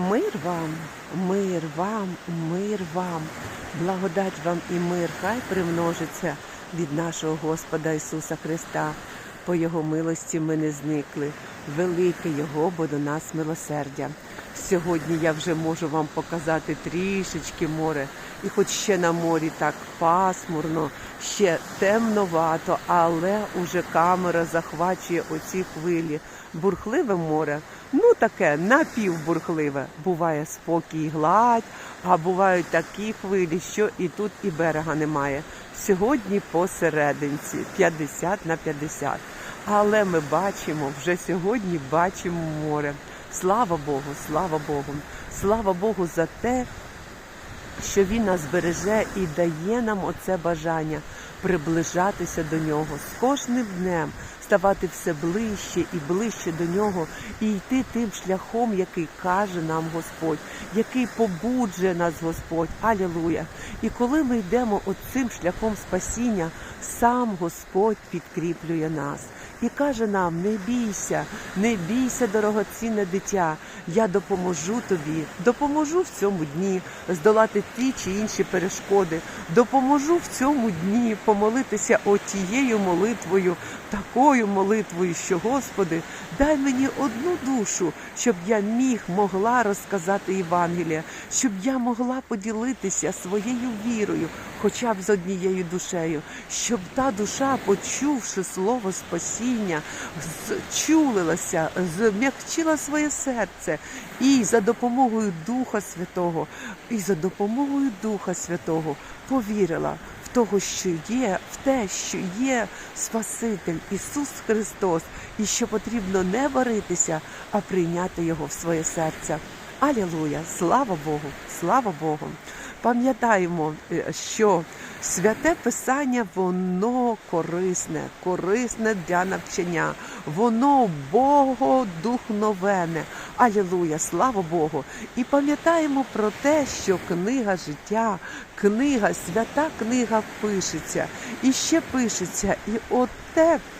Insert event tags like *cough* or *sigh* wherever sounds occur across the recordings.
Мир вам, мир вам, мир вам, благодать вам і мир хай примножиться від нашого Господа Ісуса Христа. По Його милості ми не зникли. Велике Його, бо до нас милосердя. Сьогодні я вже можу вам показати трішечки море. І хоч ще на морі так пасмурно, ще темновато, але уже камера захвачує оці хвилі. Бурхливе море, ну таке напівбурхливе. Буває спокій, гладь, а бувають такі хвилі, що і тут, і берега немає. Сьогодні посерединці 50 на 50. Але ми бачимо, вже сьогодні бачимо море. Слава Богу, слава Богу, слава Богу за те, що він нас береже і дає нам оце бажання приближатися до нього з кожним днем, ставати все ближче і ближче до нього, і йти тим шляхом, який каже нам Господь, який побуджує нас Господь. Алілуя! І коли ми йдемо оцим шляхом спасіння, сам Господь підкріплює нас. І каже нам: не бійся, не бійся, дорогоцінне дитя. Я допоможу тобі, допоможу в цьому дні здолати ті чи інші перешкоди. Допоможу в цьому дні помолитися отією молитвою, такою молитвою, що Господи, дай мені одну душу, щоб я міг могла розказати Євангелія, щоб я могла поділитися своєю вірою, хоча б з однією душею, щоб та душа, почувши слово спасіння, зчулилася, зм'якчила своє серце і за допомогою Духа Святого, і за допомогою Духа Святого повірила в того, що є, в те, що є Спаситель Ісус Христос, і що потрібно не варитися, а прийняти Його в своє серце. Алілуя! Слава Богу! Слава Богу! Пам'ятаємо, е, що святе Писання воно корисне, корисне для навчання, воно богодухновене. Алілуя, слава Богу! І пам'ятаємо про те, що книга життя, книга, свята книга пишеться і ще пишеться. І оте. І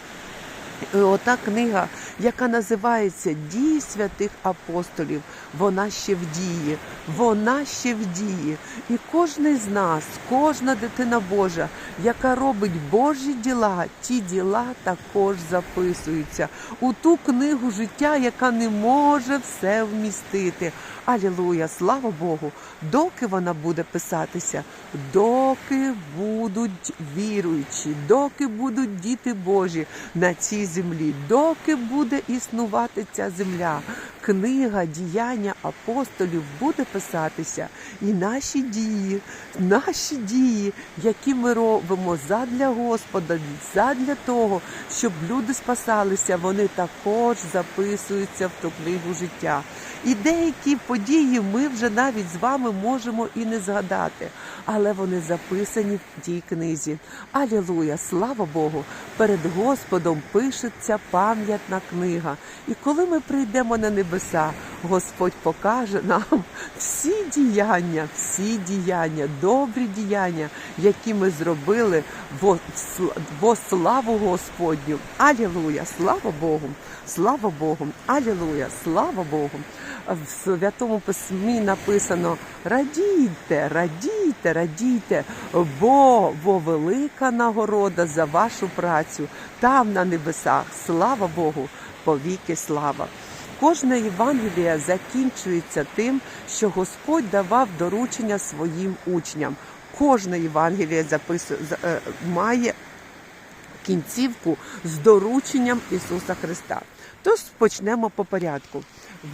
Ота книга, яка називається Дії святих апостолів, вона ще в дії, вона ще в дії. І кожен з нас, кожна дитина Божа, яка робить Божі діла, ті діла також записуються у ту книгу життя, яка не може все вмістити. Алілуя, слава Богу! Доки вона буде писатися, доки будуть віруючі, доки будуть діти Божі на цій землі, доки буде існувати ця земля, книга діяння апостолів буде писатися, і наші дії, наші дії, які ми робимо задля Господа, задля того, щоб люди спасалися, вони також записуються в ту книгу життя. І деякі події ми вже навіть з вами можемо і не згадати, але вони записані в тій книзі. Алілуя, слава Богу! Перед Господом пишеться пам'ятна книга. І коли ми прийдемо на небеса, Господь покаже нам всі діяння, всі діяння, добрі діяння, які ми зробили во, славу Господню. Алілуя, слава Богу! Слава Богу! Алілуя, слава Богу! В святому письмі написано: радійте, радійте, радійте, бо, бо велика нагорода за вашу працю там на небесах. Слава Богу, повіки слава. Кожна Євангелія закінчується тим, що Господь давав доручення своїм учням. Кожна Євангелія записує, е, має кінцівку з дорученням Ісуса Христа. Тож почнемо по порядку.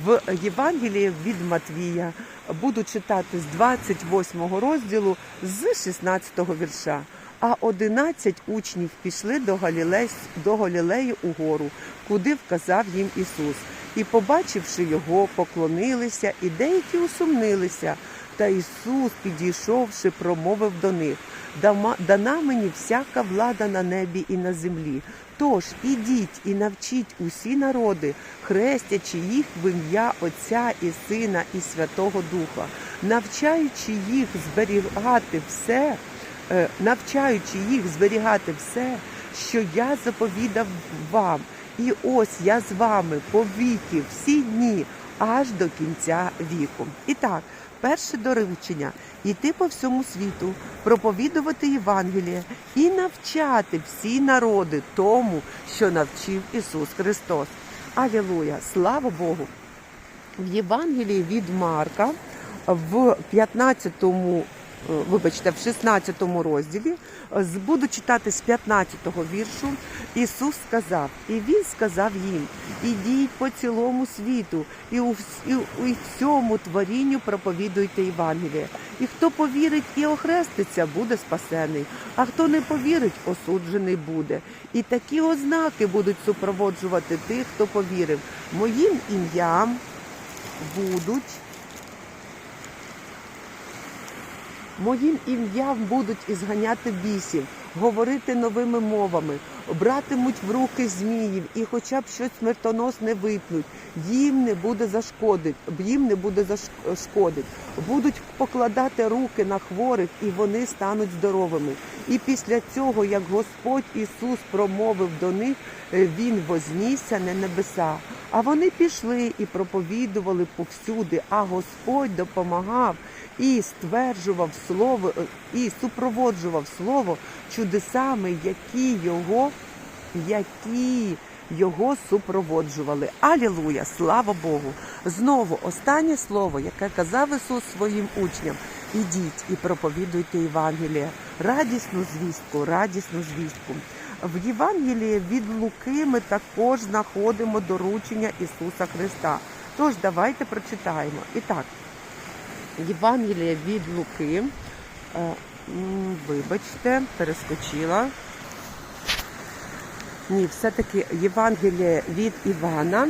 В Євангелії від Матвія буду читати з 28 розділу з 16 вірша. А 11 учнів пішли до Галілей, до Галілеї угору, куди вказав їм Ісус. І, побачивши його, поклонилися, і деякі усумнилися. Та Ісус, підійшовши, промовив до них: Дана мені всяка влада на небі і на землі. Тож ідіть і навчіть усі народи, хрестячи їх в ім'я Отця і Сина і Святого Духа, навчаючи їх зберігати все, е, навчаючи їх зберігати все, що я заповідав вам. І ось я з вами повіки всі дні аж до кінця віку. І так, перше доручення йти по всьому світу, проповідувати Євангеліє і навчати всі народи тому, що навчив Ісус Христос. Алілуя! Слава Богу! В Євангелії від Марка в 15-му, е, вибачте, в 16 розділі е, буду читати з 15-го віршу. Ісус сказав, і Він сказав їм: ідіть по цілому світу, і у, всьому творінню проповідуйте Євангеліє. І хто повірить і охреститься, буде спасений, а хто не повірить, осуджений буде. І такі ознаки будуть супроводжувати тих, хто повірив. Моїм ім'ям будуть. Моїм ім'ям будуть ізганяти бісів, говорити новими мовами, братимуть в руки зміїв, і хоча б щось смертоносне випнуть, їм не буде зашкодить, їм не буде зашкодить. Будуть покладати руки на хворих, і вони стануть здоровими. І після цього, як Господь Ісус промовив до них, Він вознісся на небеса. А вони пішли і проповідували повсюди, а Господь допомагав і стверджував слово, е, і супроводжував слово чудесами, які його, які його супроводжували. Алілуя! Слава Богу! Знову останнє слово, яке казав Ісус своїм учням. Ідіть і проповідуйте Євангеліє, радісну звістку, радісну звістку. В Євангелії від Луки ми також знаходимо доручення Ісуса Христа. Тож давайте прочитаємо. І так, Євангелія від Луки. Е, Вибачте, перескочила. Ні, все-таки Євангеліє від Івана.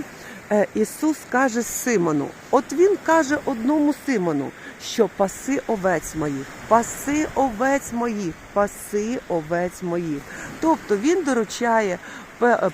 Е, Ісус каже Симону, от він каже одному Симону, що паси овець моїх, паси овець моїх, паси овець моїх. Тобто він доручає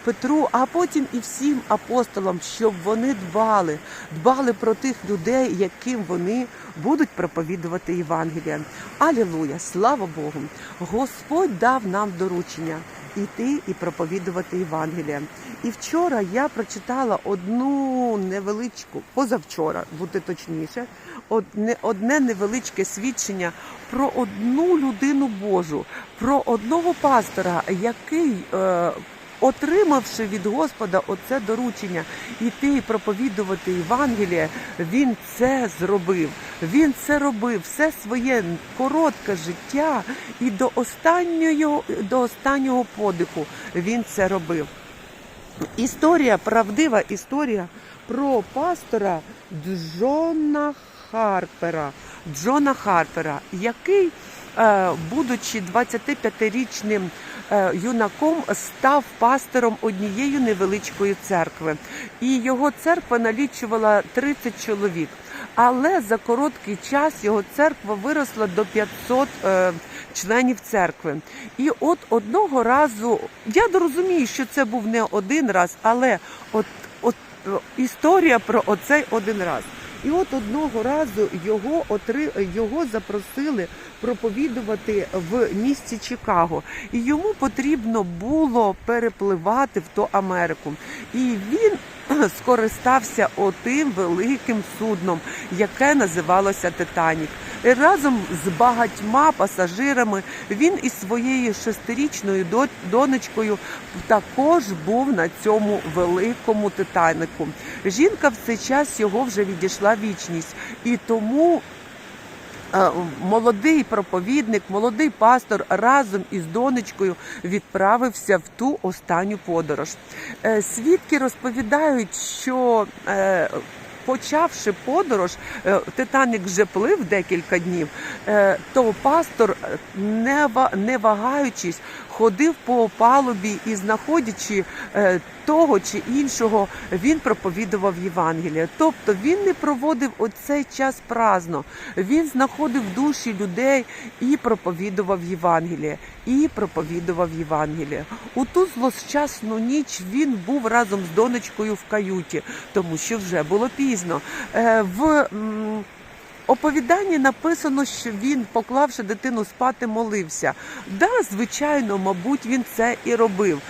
Петру, а потім і всім апостолам, щоб вони дбали, дбали про тих людей, яким вони будуть проповідувати Євангелія. Алілуя! Слава Богу! Господь дав нам доручення іти і проповідувати Євангелія. І вчора я прочитала одну невеличку, позавчора, бути точніше, одне, одне невеличке свідчення про одну людину Божу, про одного пастора, який. Е, Отримавши від Господа оце доручення іти і проповідувати Євангеліє, він це зробив. Він це робив все своє коротке життя, і до останнього, до останнього подиху він це робив. Історія, правдива історія про пастора Джона Харпера. Джона Харпера, який, е, будучи 25-річним е, юнаком, став пастором однієї невеличкої церкви. І його церква налічувала 30 чоловік. Але за короткий час його церква виросла до 500 е, членів церкви. І от одного разу, я розумію, що це був не один раз, але от, от е, історія про оцей один раз. І от одного разу його отри... його запросили проповідувати в місті Чикаго, і йому потрібно було перепливати в ту Америку. І він *clears throat* скористався отим великим судном, яке називалося Титанік. І разом з багатьма пасажирами він із своєю шестирічною донечкою також був на цьому великому Титанику. Жінка в цей час його вже відійшла вічність, і тому молодий проповідник, молодий пастор разом із донечкою відправився в ту останню подорож. Е, Свідки розповідають, що е, почавши подорож, е, Титанік вже плив декілька днів, е, то пастор, е, не ва- вагаючись, ходив по палубі і знаходячи е, того чи іншого, він проповідував Євангелія. Тобто він не проводив оцей час праздно. Він знаходив душі людей і проповідував Євангеліє. І проповідував Євангеліє. У ту злощасну ніч він був разом з донечкою в каюті, тому що вже було пізно. Е, В оповіданні написано, що він, поклавши дитину спати, молився. Да, звичайно, мабуть, він це і робив.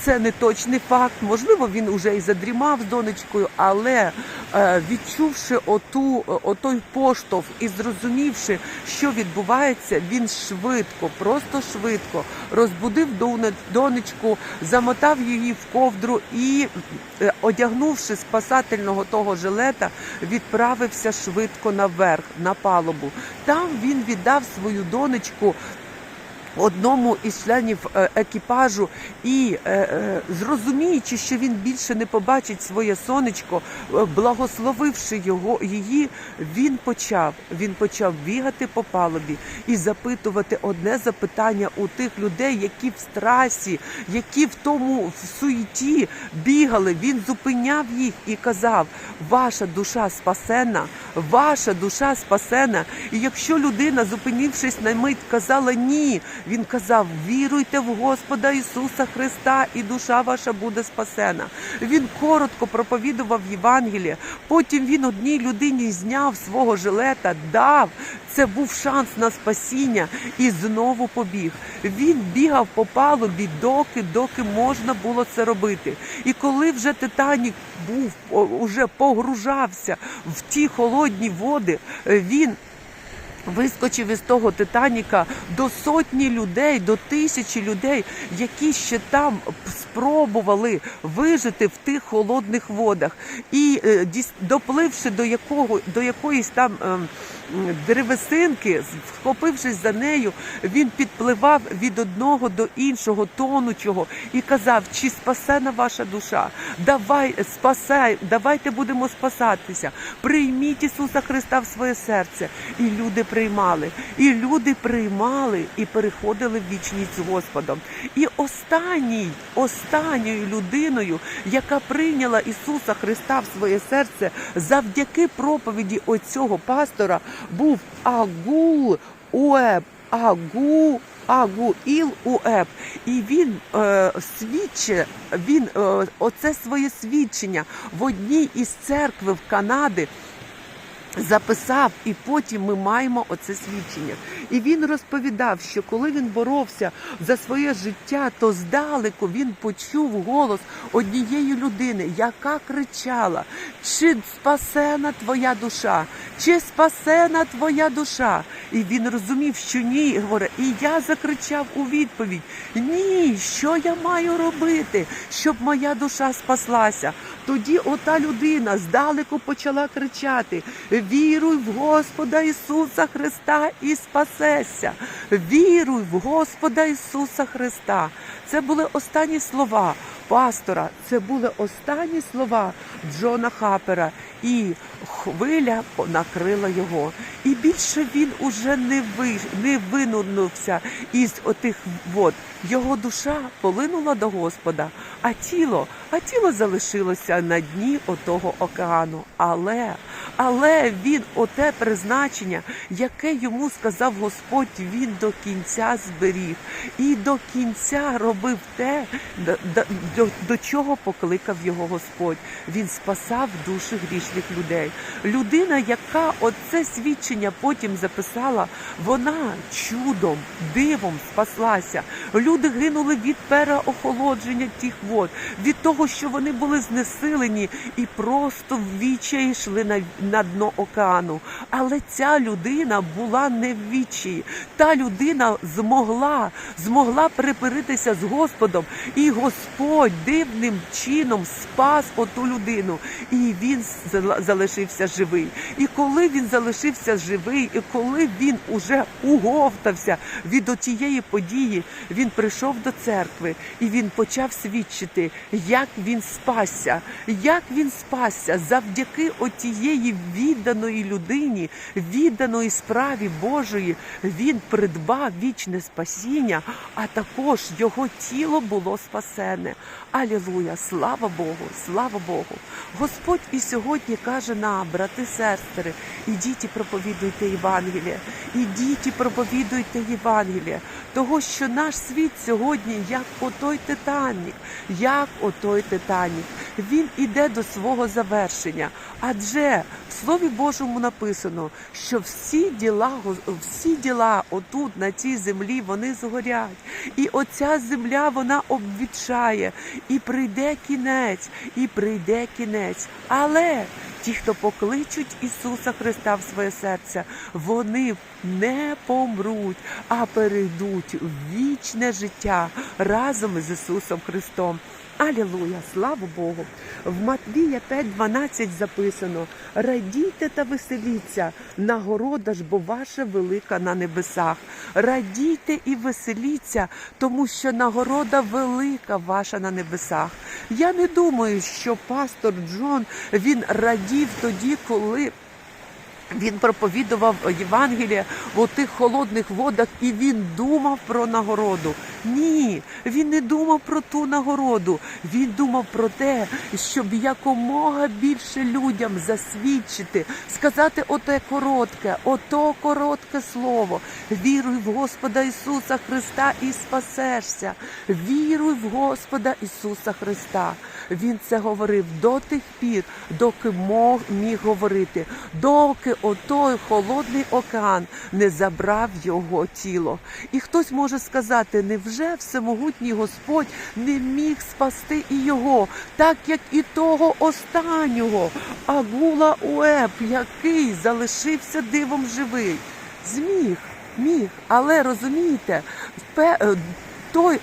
Це не точний факт. Можливо, він уже і задрімав з донечкою, але е, відчувши оту, отой поштовх і зрозумівши, що відбувається, він швидко, просто швидко розбудив донечку, замотав її в ковдру і, е, одягнувши спасательного того жилета, відправився швидко наверх, на палубу. Там він віддав свою донечку одному із членів е, екіпажу і, е, е, зрозуміючи, що він більше не побачить своє сонечко, благословивши його її, він почав. Він почав бігати по палубі і запитувати одне запитання у тих людей, які в страсі, які в тому в суеті бігали. Він зупиняв їх і казав: Ваша душа спасена, ваша душа спасена. І якщо людина, зупинившись на мить, казала ні, він казав: віруйте в Господа Ісуса Христа, і душа ваша буде спасена. Він коротко проповідував Євангеліє. Потім він одній людині зняв свого жилета, дав. Це був шанс на спасіння і знову побіг. Він бігав по палубі, доки, доки можна було це робити. І коли вже Титанік був уже погружався в ті холодні води, е, він Вискочив із того Титаніка до сотні людей, до тисячі людей, які ще там спробували вижити в тих холодних водах. І е, допливши до якого до якоїсь там ем, деревесинки, вхопившись за нею, він підпливав від одного до іншого тонучого і казав: чи спасена ваша душа? Давай спасай, давайте будемо спасатися. Прийміть Ісуса Христа в своє серце. І люди приймали, і люди приймали і переходили в вічність з Господом. І останній, останньою людиною, яка прийняла Ісуса Христа в своє серце, завдяки проповіді оцього пастора, був Агул Уеб. Агу Агу Іл Уеб. І він е, свідчить, він е, оце своє свідчення в одній із церкви в Канади записав, і потім ми маємо оце свідчення. І він розповідав, що коли він боровся за своє життя, то здалеку він почув голос однієї людини, яка кричала: Чи спасена твоя душа? Чи спасена твоя душа? І він розумів, що ні, говорить, і я закричав у відповідь: Ні, що я маю робити, щоб моя душа спаслася? Тоді ота людина здалеку почала кричати: Віруй в Господа Ісуса Христа і спасешся. Віруй в Господа Ісуса Христа. Це були останні слова пастора. Це були останні слова Джона Хапера. І хвиля накрила його. І більше він уже не ви, не винурнувся із отих вод. Його душа полинула до Господа, а тіло, а тіло залишилося на дні отого океану. Але, але він оте призначення, яке йому сказав Господь, він до кінця зберіг і до кінця робив те, до, до, до, чого покликав його Господь. Він спасав душі грішних людей. Людина, яка оце свідчення потім записала, вона чудом, дивом спаслася. Люди гинули від переохолодження тих вод, від того, що вони були знесилені і просто в відчаї йшли на, на дно океану. Але ця людина була не в відчаї. Та людина змогла, змогла припиритися з Господом, і Господь дивним чином спас оту людину, і він залишився живий. І коли він залишився живий, і коли він уже уговтався від отієї події, він прийшов до церкви і він почав свідчити, як він спасся, як він спасся завдяки отієї відданої людині, відданої справі Божої. Він придбав вічне спасіння, а також його тіло було спасене. Алілуя! Слава Богу! Слава Богу! Господь і сьогодні каже нам, брати, сестри, ідіть і проповідуйте Євангеліє, ідіть і проповідуйте Євангеліє, того, що наш світ сьогодні, як отой Титанік, як отой Титанік, він іде до свого завершення. Адже В Слові Божому написано, що всі діла, всі діла отут, на цій землі, вони згорять. І оця земля вона обвічає, і прийде кінець, і прийде кінець. Але ті, хто покличуть Ісуса Христа в своє серце, вони не помруть, а перейдуть в вічне життя разом з Ісусом Христом. Алілуя, слава Богу! В Матвія 5.12 записано: радійте та веселіться, нагорода ж, бо ваша велика на небесах. Радійте і веселіться, тому що нагорода велика ваша на небесах. Я не думаю, що пастор Джон він радів тоді, коли він проповідував Євангеліє в тих холодних водах, і він думав про нагороду. Ні, він не думав про ту нагороду. Він думав про те, щоб якомога більше людям засвідчити, сказати оте коротке, ото коротке слово. Віруй в Господа Ісуса Христа і спасешся. Віруй в Господа Ісуса Христа. Він це говорив до тих пір, доки мог міг говорити, доки отой холодний океан не забрав його тіло. І хтось може сказати, невже всемогутній Господь не міг спасти і його, так як і того останнього, Агула Уеб, який залишився дивом живий. Зміг, міг, але розумієте, е, той.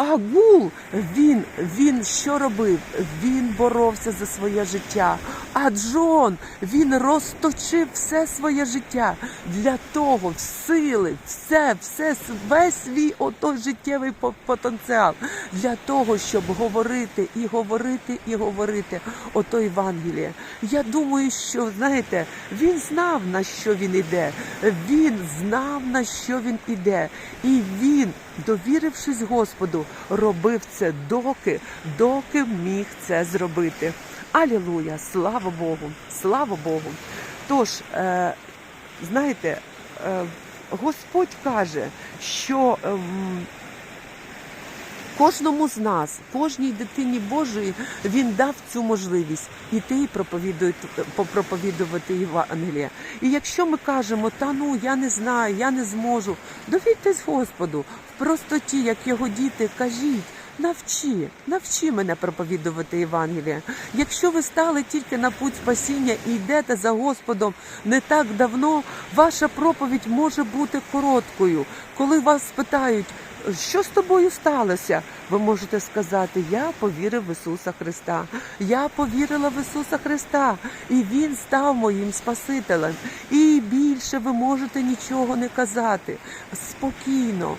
Агул він, він що робив? Він боровся за своє життя. А Джон він розточив все своє життя для того, сили, все, все, весь свій отой життєвий потенціал для того, щоб говорити і говорити і говорити ото Євангеліє. Я думаю, що знаєте, він знав на що він іде. Він знав на що він іде, і він довірившись Господу, робив це доки, доки міг це зробити. Алілуя! Слава Богу! Слава Богу! Тож, е, знаєте, е, Господь каже, що ем, Кожному з нас, кожній дитині Божої, він дав цю можливість іти і проповідувати, Євангелія. І якщо ми кажемо, та ну я не знаю, я не зможу, довіртесь Господу в простоті, як його діти, кажіть. Навчи, навчи мене проповідувати Євангеліє. Якщо ви стали тільки на путь спасіння і йдете за Господом не так давно, ваша проповідь може бути короткою. Коли вас спитають, що з тобою сталося? Ви можете сказати: Я повірив в Ісуса Христа. Я повірила в Ісуса Христа, і Він став моїм Спасителем. І більше ви можете нічого не казати. Спокійно,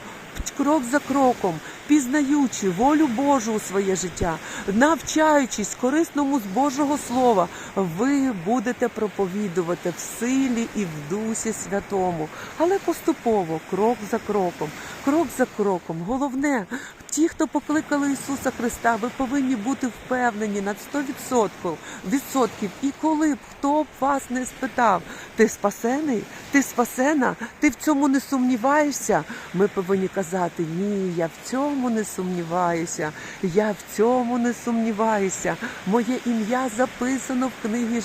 крок за кроком, пізнаючи волю Божу у своє життя, навчаючись корисному з Божого Слова, ви будете проповідувати в силі і в Дусі Святому, але поступово, крок за кроком, крок за кроком. Головне, ті, хто покликали Ісуса Христа, ви повинні бути впевнені на 100% відсотків. І коли б хто б вас не спитав, ти спасений, ти спасена, ти в цьому не сумніваєшся. Ми повинні казати, ні, я в цьому не сумніваюся, я в цьому не сумніваюся. Моє ім'я записано в книгі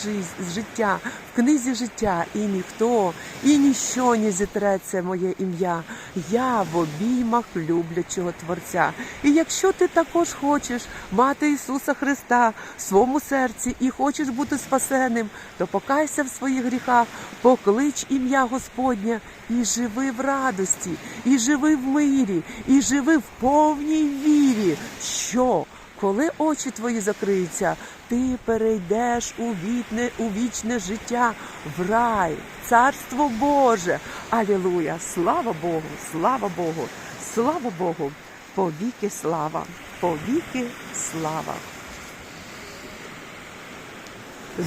життя, в книзі життя, і ніхто, і ніщо не зітреться моє ім'я. Я в обіймах люблячого Творця. І якщо ти також хочеш мати Ісуса Христа в своєму серці і хочеш бути спасеним, то покайся в своїх гріхах, поклич ім'я Господнє і живи в радості, і живи в мирі, і живи в повній вірі, що коли очі твої закриються, ти перейдеш у вітне, у вічне життя в рай, царство Боже. Алілуя! Слава Богу! Слава Богу! Слава Богу! Повіки слава! Повіки слава!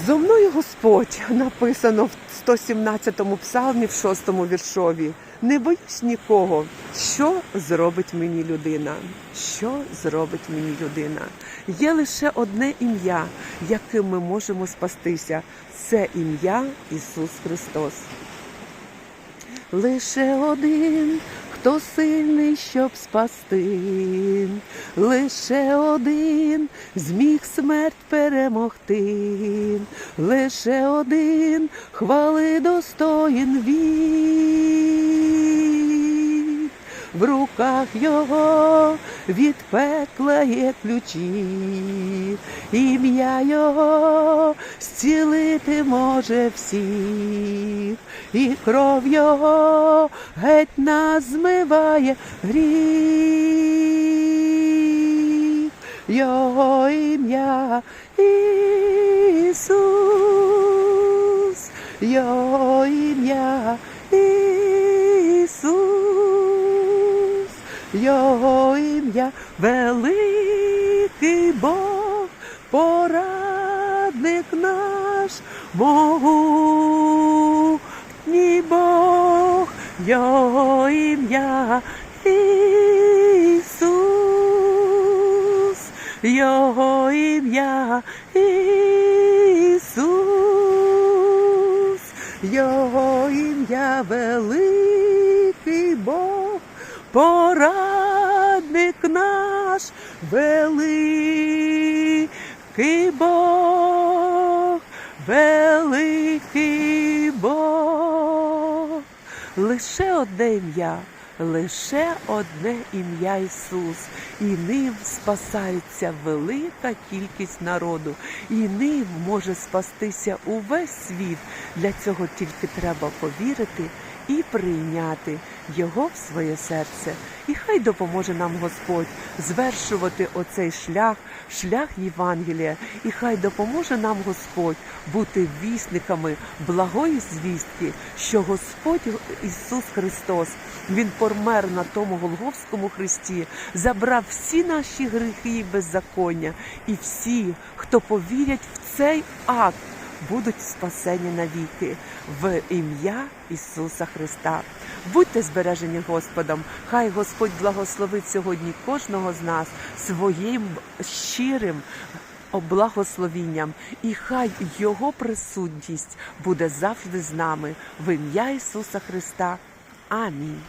Зо мною Господь написано в 117-му псалмі в 6-му віршові. Не боюсь нікого, що зробить мені людина. Що зробить мені людина? Є лише одне ім'я, яким ми можемо спастися. Це ім'я Ісус Христос. Лише один, хто сильний, щоб спасти, лише один зміг смерть перемогти, лише один хвали достоїн він. В руках його від пекла є ключі, ім'я його зцілити може всіх, і кров його геть нас змиває гріх. Його ім'я Ісус, Його ім'я Ісус, Його ім'я великий Бог, порадник наш, могутній Бог, Його ім'я Ісус, Його ім'я Ісус, Його ім'я великий Бог, порадник наш, великий Бог, великий Бог. Лише одне ім'я, лише одне ім'я Ісус, і ним спасається велика кількість народу, і ним може спастися увесь світ. Для цього тільки треба повірити і прийняти Його в своє серце. І хай допоможе нам Господь звершувати оцей шлях, шлях Євангелія, і хай допоможе нам Господь бути вісниками благої звістки, що Господь Ісус Христос Він помер на тому Голговському хресті, забрав всі наші гріхи і беззаконня, і всі, хто повірять в цей акт, будуть спасені навіки в ім'я Ісуса Христа. Будьте збережені Господом. Хай Господь благословить сьогодні кожного з нас своїм щирим благословінням, і хай Його присутність буде завжди з нами в ім'я Ісуса Христа. Амінь.